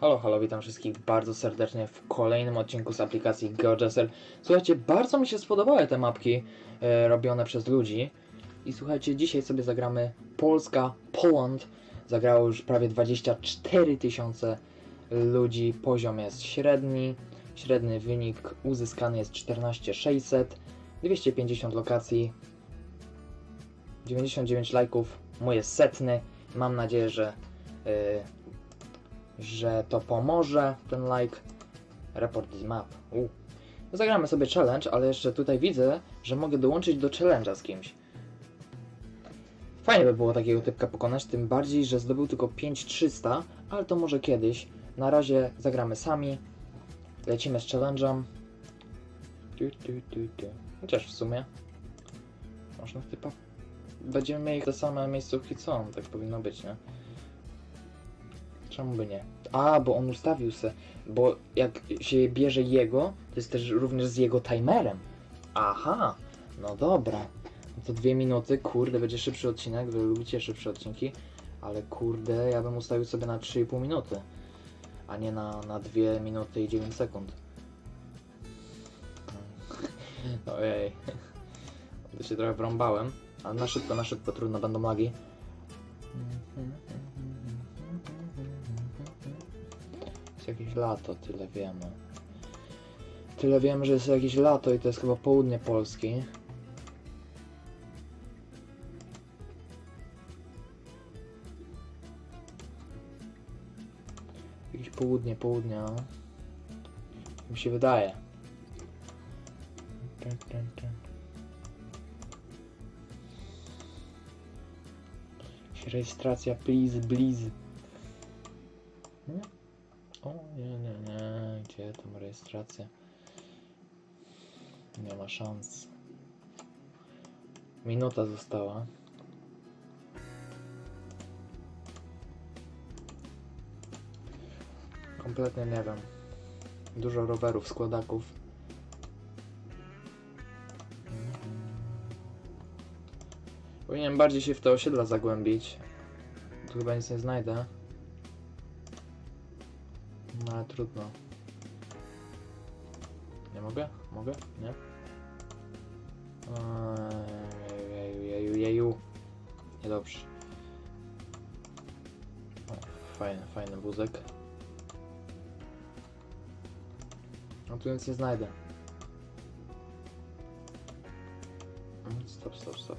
Halo, halo, witam wszystkich bardzo serdecznie w kolejnym odcinku z aplikacji GeoGesser. Słuchajcie, bardzo mi się spodobały te mapki e, robione przez ludzi. I słuchajcie, dzisiaj sobie zagramy Polska, Poland. Zagrało już prawie 24 tysiące ludzi. Poziom jest średni. Średni wynik uzyskany jest 14600. 250 lokacji. 99 lajków. Jest setny. Mam nadzieję, że... e, że to pomoże, ten like. Report this map. U. Zagramy sobie challenge, ale jeszcze tutaj widzę, że mogę dołączyć do challenge'a z kimś. Fajnie by było takiego typka pokonać, tym bardziej, że zdobył tylko 5300, ale to może kiedyś. Na razie zagramy sami. Lecimy z challenge'em. Chociaż w sumie można typa... Będziemy mieli te same miejscówki co on, tak powinno być, nie? Czemu by nie? A, bo on ustawił se. Bo jak się bierze jego, to jest też również z jego timerem. Aha, no dobra. No to dwie minuty, kurde, będzie szybszy odcinek. Wy lubicie szybsze odcinki, ale kurde, ja bym ustawił sobie na 3,5 minuty, a nie na, na 2 minuty i 9 sekund. Ojej. To się trochę wrąbałem, ale na szybko, na szybko, trudno, będą lagi. Jakieś lato, tyle wiemy. Tyle wiemy, że jest jakieś lato i to jest chyba południe Polski. Jakieś południe, południa. no. Mi się wydaje. Rejestracja, please, please. Hmm? O, nie, nie, nie. Gdzie tam rejestracja? Nie ma szans. Minuta została. Kompletnie nie wiem. Dużo rowerów, składaków. Powinienem bardziej się w te osiedla zagłębić. Tu chyba nic nie znajdę. No ale trudno. Nie mogę? Mogę? Nie? Eee, Jeju, jeju. Niedobrze. O, fajny, fajny wózek. No tu nic nie znajdę. Mm, Stop, stop, stop.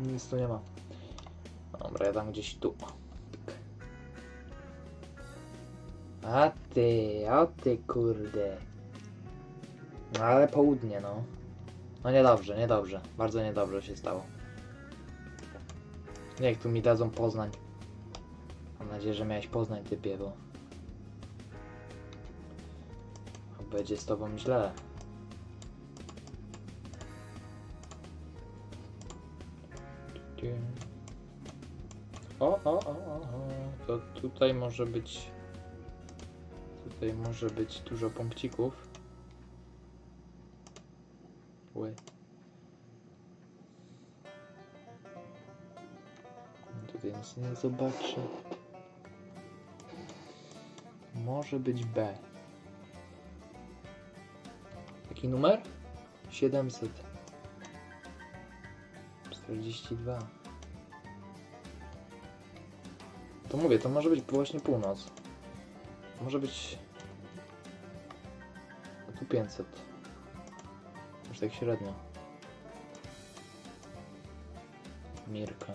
Nic tu nie ma. Dobra, ja tam gdzieś tu. A ty, o ty kurde. No ale południe, no. No niedobrze, niedobrze. Bardzo niedobrze się stało. Jak tu mi dadzą Poznań. Mam nadzieję, że miałeś Poznań typie, bo Będzie z tobą źle. O, o, o, o, o. To tutaj może być. Tutaj może być dużo punkcików. Ły. Tutaj nic nie zobaczę. Może być B. Jaki numer? 700. 42. To mówię, to może być właśnie północ. Może być... No tu 500. Już tak średnio. Mirka.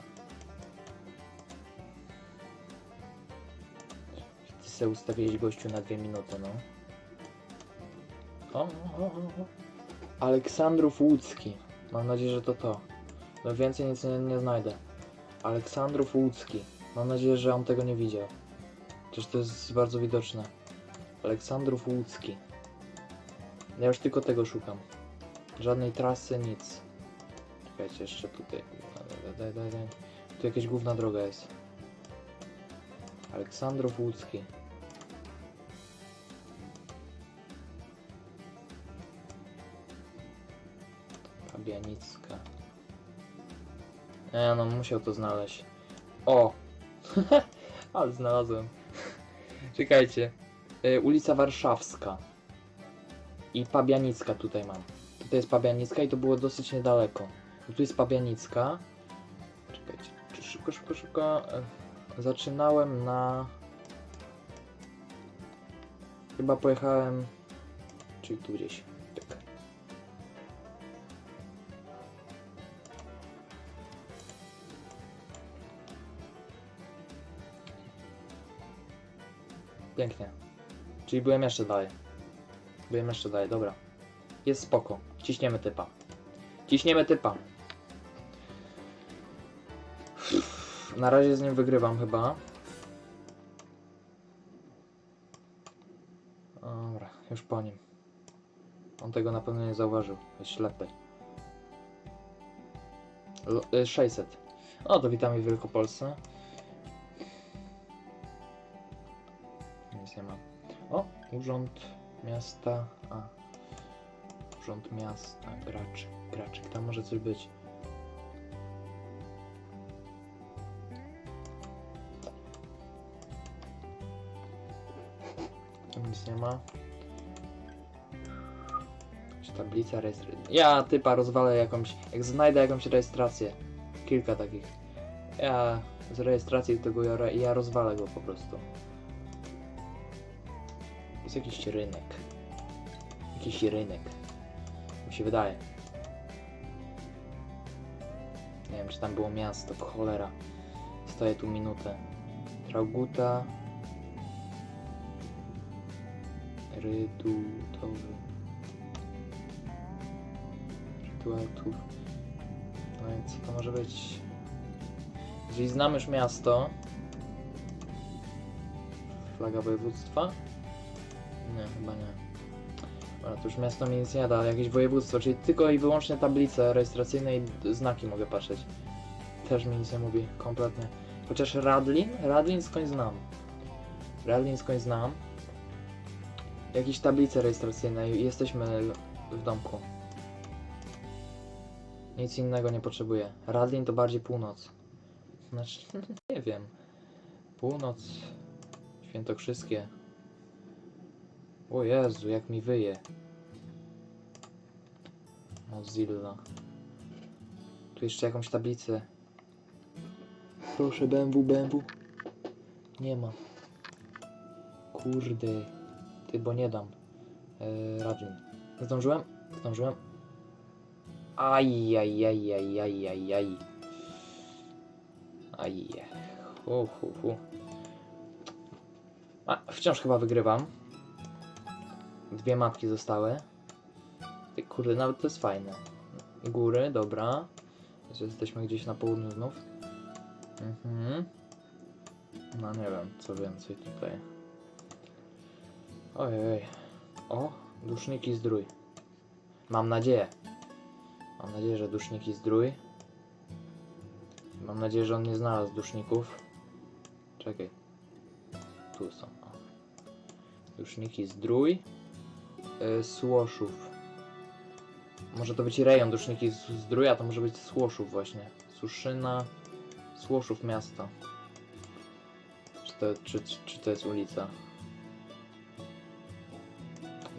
Ty se ustawiłeś gościu na dwie minuty, no. O, o, o. Aleksandrów Łódzki. Mam nadzieję, że to to. No więcej nic nie, nie znajdę. Aleksandrów Łódzki. Mam nadzieję, że on tego nie widział. Przecież to jest bardzo widoczne. Aleksandrów Łódzki. Ja już tylko tego szukam. Żadnej trasy, nic. Czekajcie, jeszcze tutaj. Tu jakaś główna droga jest. Aleksandrów Łódzki. Fabianicka. E, no musiał to znaleźć. O! Ale znalazłem. Czekajcie. E, ulica Warszawska. I Pabianicka tutaj mam. Tutaj jest Pabianicka i to było dosyć niedaleko. I tu jest Pabianicka. Czekajcie. Szybko, szybko, szybko. E, zaczynałem na... Chyba pojechałem... Czyli tu gdzieś. Tak. Pięknie. Czyli byłem jeszcze dalej. Byłem jeszcze dalej, dobra. Jest spoko. Ciśniemy typa. Ciśniemy typa. Na razie z nim wygrywam chyba. Dobra, już po nim. On tego na pewno nie zauważył. Jest ślepy. L- y, 600. O, to witamy w Wielkopolsce. Nic nie ma. O, urząd miasta. A. Miasta. Graczy. Graczyk. Tam może coś być. Tam nic nie ma. Jakaś tablica rejestracyjna. Ja typa rozwalę jakąś. Jak znajdę jakąś rejestrację. Kilka takich. Ja z rejestracji tego ja, ja rozwalę go po prostu. Jest jakiś rynek. Jakiś rynek. Mi się wydaje. Nie wiem, czy tam było miasto. Cholera. Stoję tu minutę. Trauguta. Rytutowy. Rytuałów. No i co to może być? Jeżeli znamy już miasto. Flaga województwa? Nie, chyba nie. Ale to już miasto mi nic nie da, ale jakieś województwo, czyli tylko i wyłącznie tablice rejestracyjne i znaki mogę patrzeć. Też mi nic nie mówi, kompletnie. Chociaż Radlin? Radlin skądś znam. Radlin skądś znam. Jakieś tablice rejestracyjne i jesteśmy w domku. Nic innego nie potrzebuję. Radlin to bardziej północ. Znaczy, nie wiem. Północ, świętokrzyskie. O Jezu, jak mi wyje. Mozilla. Tu jeszcze jakąś tablicę. Proszę, BMW, BMW. Nie ma. Kurde. Ty, bo nie dam. Eee, Radlin. Zdążyłem? Zdążyłem. Aj, aj. Hu, hu, hu. A, wciąż chyba wygrywam. Dwie mapki zostały. Ty, kurde, nawet to jest fajne. Góry, dobra. Że jesteśmy gdzieś na południu znów. Mhm. No nie wiem, co więcej tutaj. Ojej. O, duszniki zdrój. Mam nadzieję. Mam nadzieję, że duszniki zdrój. Mam nadzieję, że on nie znalazł duszników. Czekaj. Tu są. O. Duszniki zdrój. Yy, Słoszów. Może to być rejon duszniki z- zdrój, a to może być Słoszów właśnie. Suszyna. Słoszów miasto. Czy to, czy, czy, czy to jest ulica?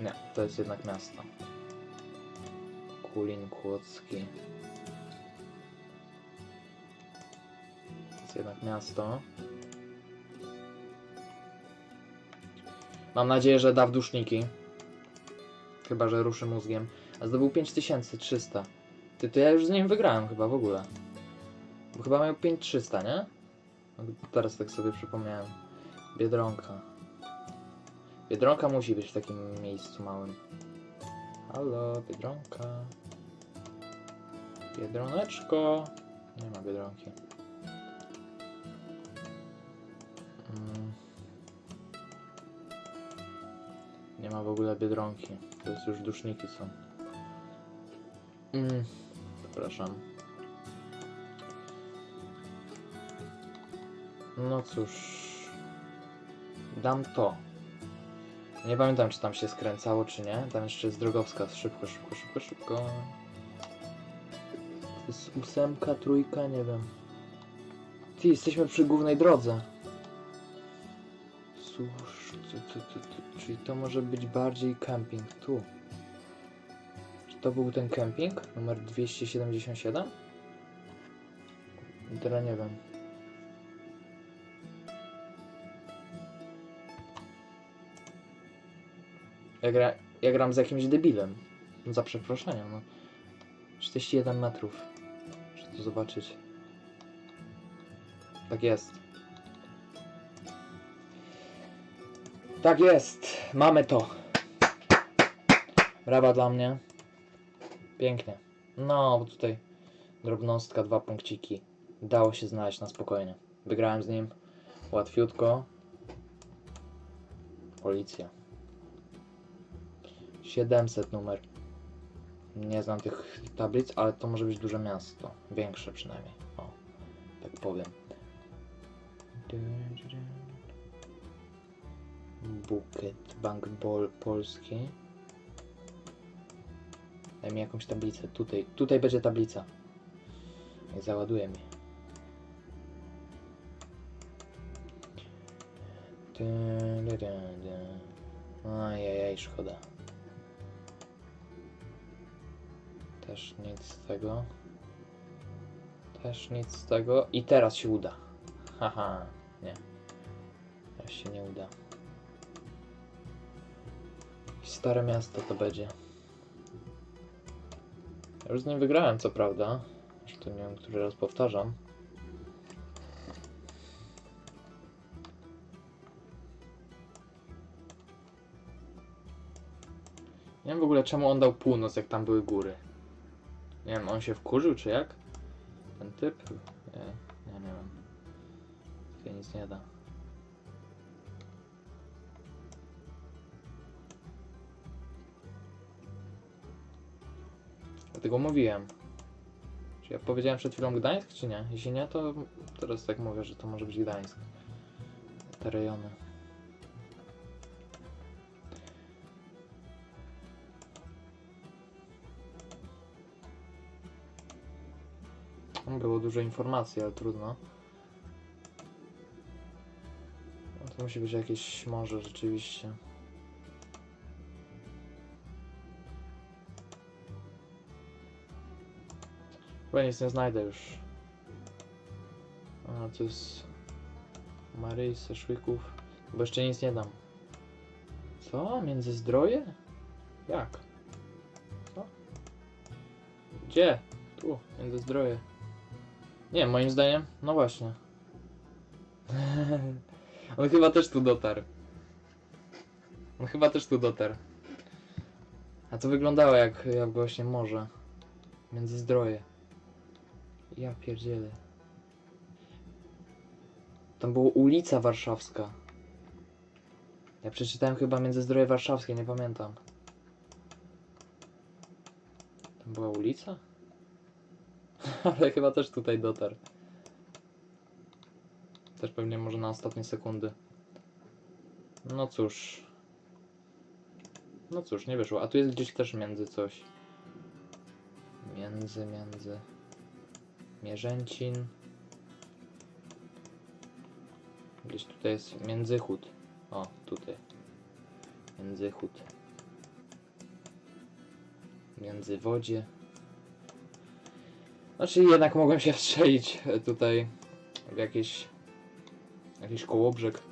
Nie, to jest jednak miasto. Kulin Kłodzki. To jest jednak miasto. Mam nadzieję, że da w duszniki. Chyba, że ruszy mózgiem. A zdobył 5300. Ty, to ja już z nim wygrałem chyba w ogóle. Bo chyba miał 5300, nie? No, Teraz tak sobie przypomniałem. Biedronka. Biedronka musi być w takim miejscu małym. Halo, Biedronka. Biedroneczko. Nie ma Biedronki. Nie ma w ogóle Biedronki. To jest już duszniki są. Mm. Przepraszam. No cóż. Dam to. Nie pamiętam, czy tam się skręcało, czy nie. Tam jeszcze jest drogowskaz. Szybko, szybko, szybko, szybko. jest ósemka, trójka, nie wiem. Ty, jesteśmy przy głównej drodze. Cóż, czyli to może być bardziej camping tu. Czy to był ten camping? Numer 277? Teraz nie wiem. Ja, gra, ja gram z jakimś debilem. No Za przeproszeniem, no. 41 metrów. Muszę to zobaczyć. Tak jest. Tak jest. Mamy to. Brawa dla mnie. Pięknie. No, bo tutaj drobnostka, dwa punkciki. Dało się znaleźć na spokojnie. Wygrałem z nim. Łatwiutko. Policja. 700 numer. Nie znam tych tablic, ale to może być duże miasto. Większe przynajmniej. O, tak powiem. Bukiet, Bank Polski. Daj mi jakąś tablicę. Tutaj, tutaj będzie tablica. I załaduje dun. Ajajaj, szkoda. Też nic z tego. Też nic z tego. I teraz się uda. Haha, nie. Teraz się nie uda. Stare miasto to będzie. Ja już z nim wygrałem, co prawda. Już to nie wiem, który raz powtarzam. Nie wiem w ogóle czemu on dał północ, jak tam były góry. Nie wiem, on się wkurzył, czy jak? Ten typ? Nie, ja nie wiem. Tutaj nic nie da. Dlatego mówiłem. Czy ja powiedziałem przed chwilą Gdańsk, czy nie? Jeśli nie, to teraz tak mówię, że to może być Gdańsk. Te rejony. Było dużo informacji, ale trudno. No to musi być jakieś morze rzeczywiście. Chyba nic nie znajdę już. A, to jest... Maryi, Szłyków. Bo jeszcze nic nie dam. Co? Międzyzdroje? Jak? Co? Gdzie? Tu, Międzyzdroje. Nie, moim zdaniem, no właśnie. On chyba też tu dotarł. On chyba też tu dotarł. A to wyglądało jak, jak właśnie morze. Międzyzdroje. Ja pierdzielę. Tam była ulica warszawska. Ja przeczytałem chyba Międzyzdroje Warszawskie, nie pamiętam. Tam była ulica? Ale chyba też tutaj dotarł. Też pewnie może na ostatnie sekundy. No cóż. No cóż, nie wyszło. A tu jest gdzieś też między coś. Między, między. Mierzęcin. Gdzieś tutaj jest Międzychód. O, tutaj. Międzychód. Międzywodzie. Znaczy jednak mogłem się wstrzelić e, tutaj w jakieś jakiś kołobrzeg.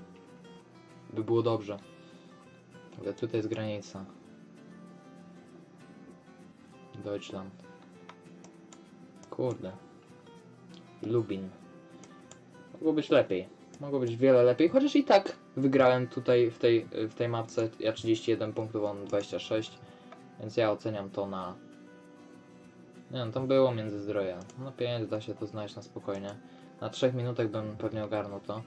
By było dobrze. Ale tutaj jest granica. Deutschland. Kurde. Lubin. Mogło być lepiej. Mogło być wiele lepiej, chociaż i tak wygrałem tutaj w tej, w tej mapce. Ja 31 punktów, on 26. Więc ja oceniam to na nie no, tam było międzyzdroje. No pieniędzy da się to znaleźć na spokojnie. Na 3 minutach bym pewnie ogarnął to.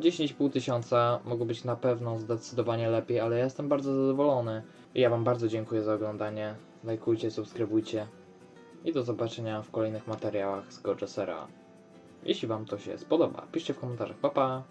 10,5 tysiąca mogło być na pewno zdecydowanie lepiej, ale ja jestem bardzo zadowolony. I ja wam bardzo dziękuję za oglądanie. Lajkujcie, subskrybujcie. I do zobaczenia w kolejnych materiałach z Gorgesera. Jeśli wam to się spodoba, piszcie w komentarzach. Pa pa!